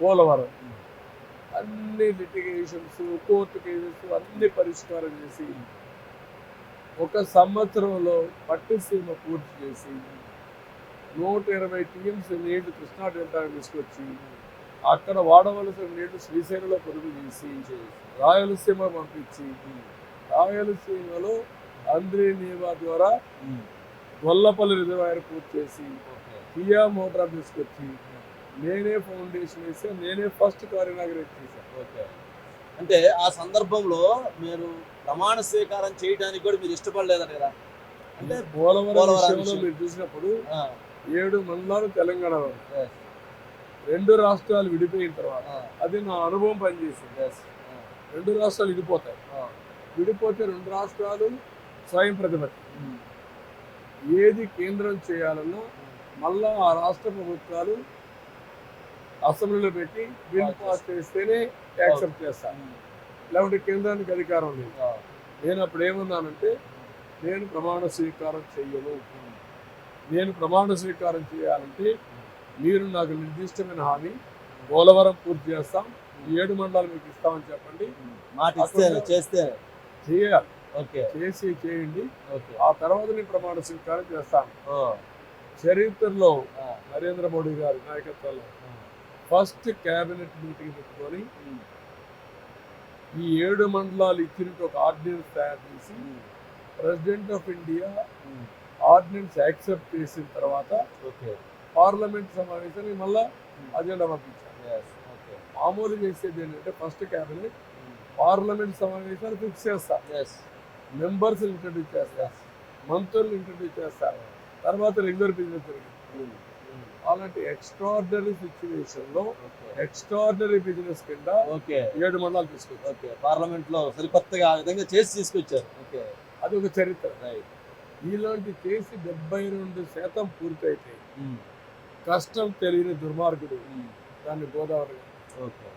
పోలవరం. అన్ని litigations court cases అన్ని పరిష్కారం చేసి ఒక సంవత్సరంలో పట్టిసీమ పూర్తి చేసి నూట ఇరవై టీఎంసీ నీళ్ళు కృష్ణా డెల్టాకు తీసుకొచ్చి అక్కడ వాడవలసిన నీళ్ళు శ్రీశైలంలో పొదుపు చేసి రాయలసీమ పంపించి రాయలసీమలో అంద్రీ నీవా ద్వారా గొల్లపల్లి రిజర్వాయర్ పూర్తి చేసి కియా మోటార్ తీసుకొచ్చి నేనే ఫౌండేషన్ వేసా నేనే ఫస్ట్ కార్ ఇనాగ్రేట్ చేశాను ఓకే. అంటే ఆ సందర్భంలో మీరు ప్రమాణ స్వీకారం చేయడానికి కూడా మీరు ఇష్టపడలేదట కదా అంటే పోలవరం విషయంలో. మీరు చూసినప్పుడు ఏడు మండలాలు తెలంగాణలో రెండు రాష్ట్రాలు విడిపోయిన తర్వాత అది నా అనుభవం పనిచేసింది. రెండు రాష్ట్రాలు విడిపోతాయి. ఆ, విడిపోతే రెండు రాష్ట్రాలు స్వయం ప్రతిపత్తి. ఉమ్, ఏది కేంద్రం చేయాలన్నా మళ్ళా ఆ రాష్ట్ర ప్రభుత్వాలు అసెంబ్లీలో పెట్టి బిల్ పాస్ చేస్తేనే యాక్సెప్ట్ చేస్తారు ఉమ్, లేకుంటే కేంద్రానికి అధికారం లేదు. నేను అప్పుడు ఏమన్నానంటే నేను ప్రమాణ స్వీకారం చెయ్యను. నేను ప్రమాణ స్వీకారం చేయాలంటే మీరు నాకు నిర్దిష్టమైన హామీ పోలవరం పూర్తి చేస్తాం ఏడు మండలాలు మీకు ఇస్తామని చెప్పండి. చేయాలి. ఓకే. చేసి చేయండి. ఓకే. ఆ తర్వాత నేను ప్రమాణ స్వీకారం చేస్తాను. చరిత్రలో నరేంద్ర మోడీ గారి నాయకత్వంలో ఫస్ట్ కేబినెట్ మీటింగ్ పెట్టుకొని ఈ ఏడు మండలాలు ఇచ్చిన ఒక ఆర్డినెన్స్ తయారు చేసి president of India ordinance accept చేసిన తర్వాత ఓకే. పార్లమెంట్ సమావేశానికి మళ్ళా అజెండా పంపించారు. మామూలు చేసేది ఏంటంటే ఫస్ట్ కేబినెట్ ఉమ్, పార్లమెంట్ సమావేశాలు ఫిక్స్ చేస్తారు మెంబర్స్ ఇంట్రడ్యూస్ చేస్తారు మంత్రులు ఇంట్రడ్యూస్ చేస్తారు తర్వాత రెగ్యులర్ బిజినెస్ జరిగింది అలాంటి ఎక్స్ట్రాడినరీ సిచ్యువేషన్లో ఎక్స్ట్రాడినరీ బిజినెస్ కింద ఓకే ఏడు మండలాలు తీసుకొచ్చారు. ఓకే పార్లమెంట్లో సరికొత్తగా ఆ విధంగా చేసి తీసుకొచ్చారు. ఓకే అది ఒక చరిత్ర. రైట్ ఇలాంటి చేసి డెబ్బై రెండు శాతం పూర్తయితే కష్టం తెలియని దుర్మార్గుడు దాన్ని గోదావరి ఓకే